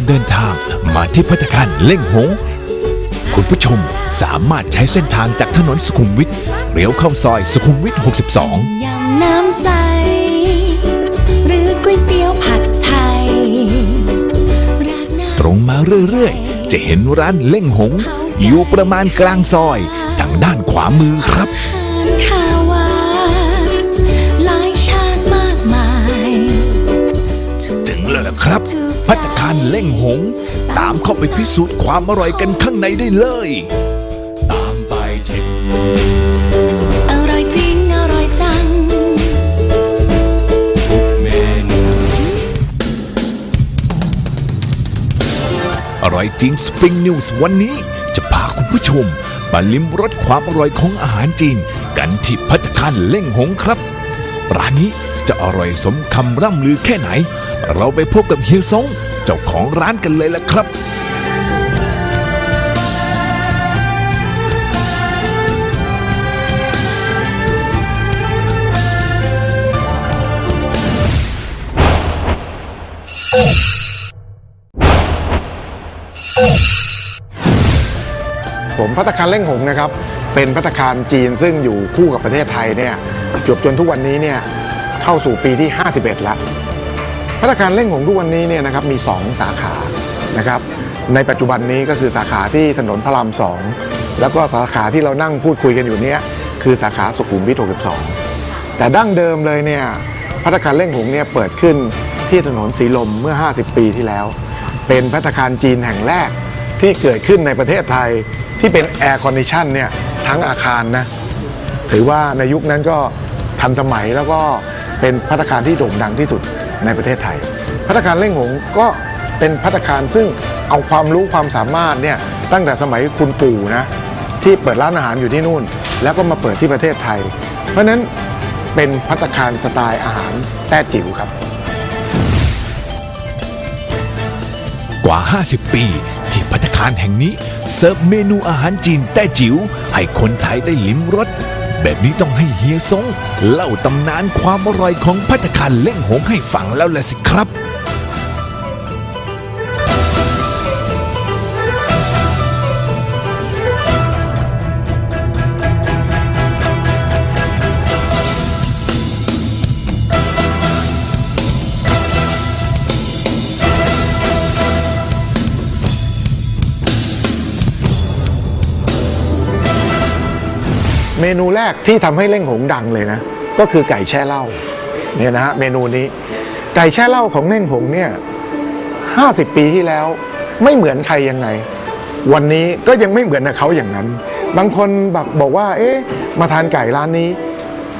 การเดินทางมาที่พัฒคารเล่งหงคุณผู้ชมสามารถใช้เส้นทางจากถนนสุขุมวิทเลี้ยวเข้าซอยสุขุมวิท 62 ยำน้ำใส หรือก๋วยเตี๋ยวผัดไทยราดหน้าตรงมาเรื่อยๆ จะเห็นร้านเล่งหง อยู่ประมาณกลางซอย ทางด้านขวามือครับอาหารคาวาหลายชาติมากมาย ถึงแล้วล่ะครับ พัตตาคารเล่งหง ตามเข้าไปพิสูจน์ความอร่อยกันข้างในได้เลย ตามไปชิมอร่อยจริง อร่อยจัง ทุกเมนู อร่อยจริงสปริงนิวส์วันนี้ จะพาคุณผู้ชมมาลิ้มรสความอร่อยของอาหารจีน กันที่พัตตาคารเล่งหงครับ ร้านนี้จะอร่อยสมคำร่ำลือแค่ไหน เราไปพบกับเฮียซงเจ้าของร้านกันเลยละครับ ผมพัตตาคารเล่งหงนะครับ เป็นพัตตาคารจีนซึ่งอยู่คู่กับประเทศไทยเนี่ยจบจนทุกวันนี้เนี่ยเข้าสู่ปีที่ 51 แล้ว พัตตาคารเล่งหงทุกวันนี้เนี่ยนะครับมี 2 สาขานะครับในปัจจุบันนี้ก็คือสาขาที่ถนนพระรามสองแล้วก็สาขาที่เรานั่งพูดคุยกันอยู่เนี้คือสาขาสุขุมวิท62 แต่ดั้งเดิมเลยเนี่ยพัตตาคารเล่งหงเนี่ยเปิดขึ้นที่ถนนสีลมเมื่อ 50 ปีที่แล้ว เป็นพัตตาคารจีนแห่งแรกที่เกิดขึ้นในประเทศไทยที่เป็นแอร์คอนดิชันเนี่ยทั้งอาคารนะถือว่าในยุคนั้นก็ทันสมัยแล้วก็เป็นพัตตาคารที่โด่งดังที่สุด ในประเทศไทย พัตตาคารเล่งหงก็เป็นพัตตาคารซึ่งเอาความรู้ความสามารถเนี่ยตั้งแต่สมัยคุณปู่นะที่เปิดร้านอาหารอยู่ที่นู่น แล้วก็มาเปิดที่ประเทศไทย เพราะนั้นเป็นพัตตาคารสไตล์อาหารแต้จิ๋วครับ กว่า 50 ปี ที่พัตตาคารแห่งนี้ เสิร์ฟเมนูอาหารจีนแต้จิ๋วให้คนไทยได้ลิ้มรส แบบนี้ต้องให้เฮียซงเล่าตำนานความอร่อยของพัตคารเล่งหงให้ฟังแล้วแหละสิครับ เมนูแรกที่ทำให้เล่งหงดังเลยนะ ก็คือไก่แช่เหล้าเนี่ยนะฮะเมนูนี้ ไก่แช่เหล้าของเล่งหงเนี่ยห้าสิบปีที่แล้ว ไม่เหมือนใครยังไง วันนี้ก็ยังไม่เหมือนกับเขาอย่างนั้น บางคนบอกบอกว่า เอ๊ะ มาทานไก่ร้านนี้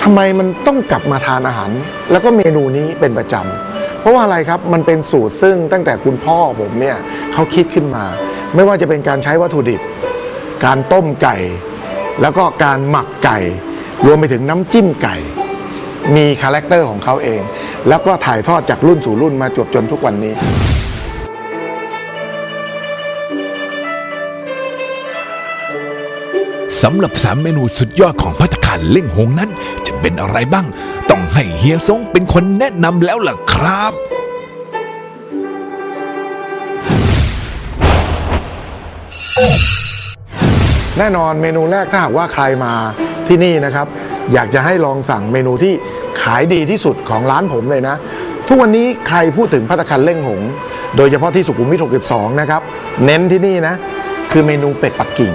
ทำไมมันต้องกลับมาทานอาหาร แล้วก็เมนูนี้เป็นประจำเพราะว่าอะไรครับมันเป็นสูตรซึ่งตั้งแต่คุณพ่อผมเนี่ยเขาคิดขึ้นมา ไม่ว่าจะเป็นการใช้วัตถุดิบ การต้มไก่ แล้วก็การหมักไก่ รวมไปถึงน้ำจิ้มไก่ มีคาแรคเตอร์ของเขาเอง แล้วก็ถ่ายทอดจากรุ่นสู่รุ่นมาจวบจนทุกวันนี้สำหรับสามเมนูสุดยอดของพัตตาคารเล่งหงนั้น จะเป็นอะไรบ้าง ต้องให้เฮียซงเป็นคนแนะนำแล้วล่ะครับ แน่นอนเมนูแรกถ้าหากว่าใครมาที่นี่นะครับ อยากจะให้ลองสั่งเมนูที่ขายดีที่สุดของร้านผมเลยนะ ทุกวันนี้ใครพูดถึงพัตคารเล่งหง โดยเฉพาะที่สุขุมวิท 62 นะครับ เน้นที่นี่นะ คือเมนูเป็ดปักกิ่ง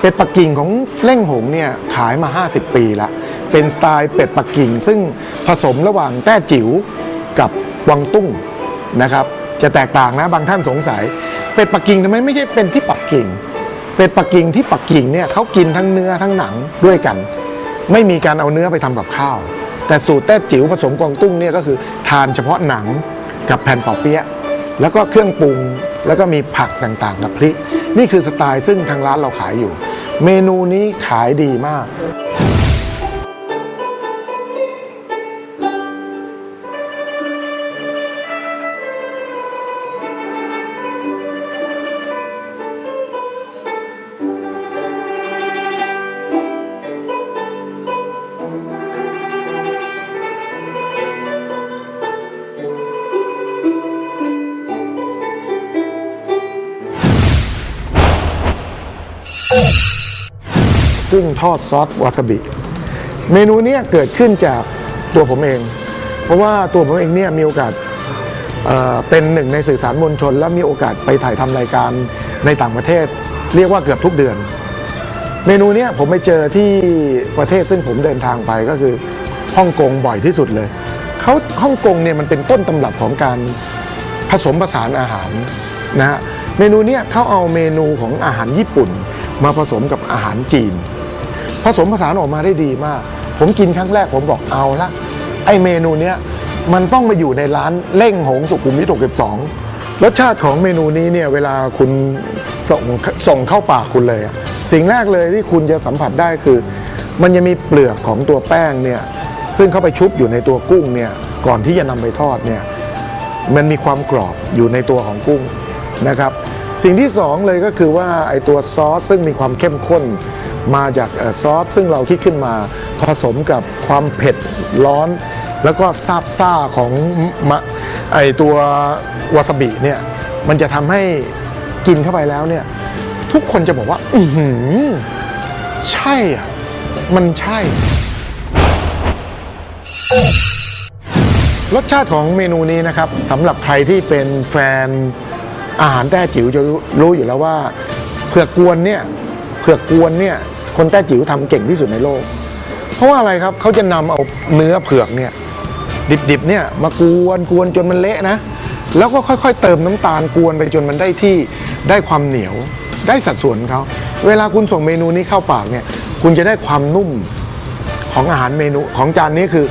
เป็ดปักกิ่งของเล่งหงเนี่ยขายมา 50 ปีละ เป็นสไตล์เป็ดปักกิ่ง ซึ่งผสมระหว่างแต้จิ๋วกับกวางตุ้งนะครับ จะแตกต่างนะบางท่านสงสัย เป็ดปักกิ่งทำไมไม่ใช่เป็นที่ปักกิ่ง เป็ดปักกิ่งที่ปักกิ่งเนี่ยเขากินทั้งเนื้อทั้งหนังด้วยกัน ไม่มีการเอาเนื้อไปทำกับข้าว แต่สูตรแต้จิ๋วผสมกวางตุ้งเนี่ยก็คือทานเฉพาะหนังกับแผ่นปอเปี๊ยะแล้วก็เครื่องปรุงแล้วก็มีผักต่างๆ กับพริก นี่คือสไตล์ซึ่งทางร้านเราขายอยู่ เมนูนี้ขายดีมาก กุ้งทอดซอสวาซาบิ เมนูนี้เกิดขึ้นจากตัวผมเอง เพราะว่าตัวผมเองเนี่ยมีโอกาสเเป็นหนึ่งในสื่อสารมวลชน และมีโอกาสไปถ่ายทำรายการในต่างประเทศ เรียกว่าเกือบทุกเดือน เมนูนี้ผมไปเจอที่ประเทศซึ่งผมเดินทางไปก็คือฮ่องกงบ่อยที่สุดเลยเขาฮ่องกงเนี่ยมันเป็นต้นตำรับของการผสมผสานอาหารนะฮะเมนูนี้เขาเอาเมนูของอาหารญี่ปุ่น มาผสมกับอาหารจีน ผสมผสานออกมาได้ดีมาก ผมกินครั้งแรกผมบอกเอาละไอเมนูเนี้ยมันต้องมาอยู่ในร้านเล่งหงสุขุมวิท62รสชาติของเมนูนี้เนี่ยเวลาคุณส่งส่งเข้าปากคุณเลย สิ่งแรกเลยที่คุณจะสัมผัสได้คือ มันจะมีเปลือกของตัวแป้งเนี่ยซึ่งเข้าไปชุบอยู่ในตัวกุ้งเนี่ยก่อนที่จะนำไปทอดเนี่ยมันมีความกรอบอยู่ในตัวของกุ้งนะครับ สิ่งที่สองเลยก็คือว่าไอตัวซอสซึ่งมีความเข้มข้น มาจากซอสซึ่งเราคิดขึ้นมา ผสมกับความเผ็ดร้อน แล้วก็ซาบซ่าของไอตัววาซาบิเนี่ยมันจะทำให้กินเข้าไปแล้วเนี่ยทุกคนจะบอกว่า อือใช่อะ มันใช่ รสชาติของเมนูนี้นะครับสำหรับใครที่เป็นแฟนอาหารแต้จิ๋วจะรู้รู้อยู่แล้วว่าเผือกกวนเนี่ยเผือกกวนเนี่ย คนแต้จิ๋วทำเก่งที่สุดในโลก เพราะว่าอะไรครับเขาจะนำเอาเนื้อเผือกเนี่ยดิบๆเนี่ยมากวนกวนจนมันเละนะ แล้วก็ค่อยๆ เติมน้ำตาลกวนไปจนมันได้ที่ได้ความเหนียว ได้สัดส่วนเขาเวลาคุณส่งเมนูนี้เข้าปากเนี่ยคุณจะได้ความนุ่มของอาหารเมนูของจานนี้คือ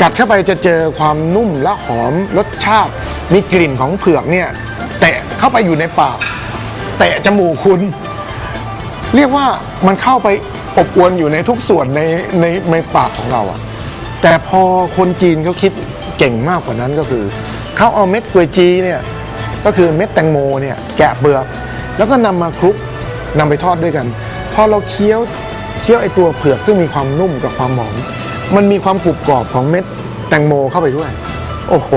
กัดเข้าไปจะเจอความนุ่มและหอมรสชาติมีกลิ่นของเผือกเนี่ยแตะเข้าไปอยู่ในปากแตะจมูกคุณ เรียกว่ามันเข้าไปอบอวนอยู่ในทุกส่วนในในในปากของเราอะแต่พอคนจีนเขาคิดเก่งมากกว่านั้นก็คือเขาเอาเม็ดกวยจีเนี่ยก็คือเม็ดแตงโมเนี่ยแกะเปลือกแล้วก็นำมาคลุกนำไปทอดด้วยกัน พอเราเคี้ยวเคี้ยวไอตัวเผือกซึ่งมีความนุ่มกับความหอมมันมีความกรุบกรอบของเม็ดแตงโมเข้าไปด้วย โอ้โห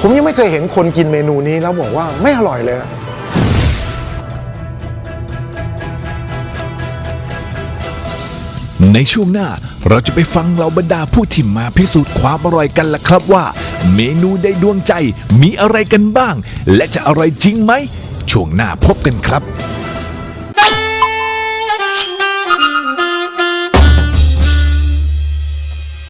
ผมยังไม่เคยเห็นคนกินเมนูนี้แล้วบอกว่าไม่อร่อยเลยอะ ในช่วงหน้าเราจะไปฟังเหล่าบรรดาผู้ที่มาพิสูจน์ความอร่อยกันล่ะครับว่า เมนูได้ดวงใจมีอะไรกันบ้าง และจะอร่อยจริงไหมช่วงหน้าพบกันครับ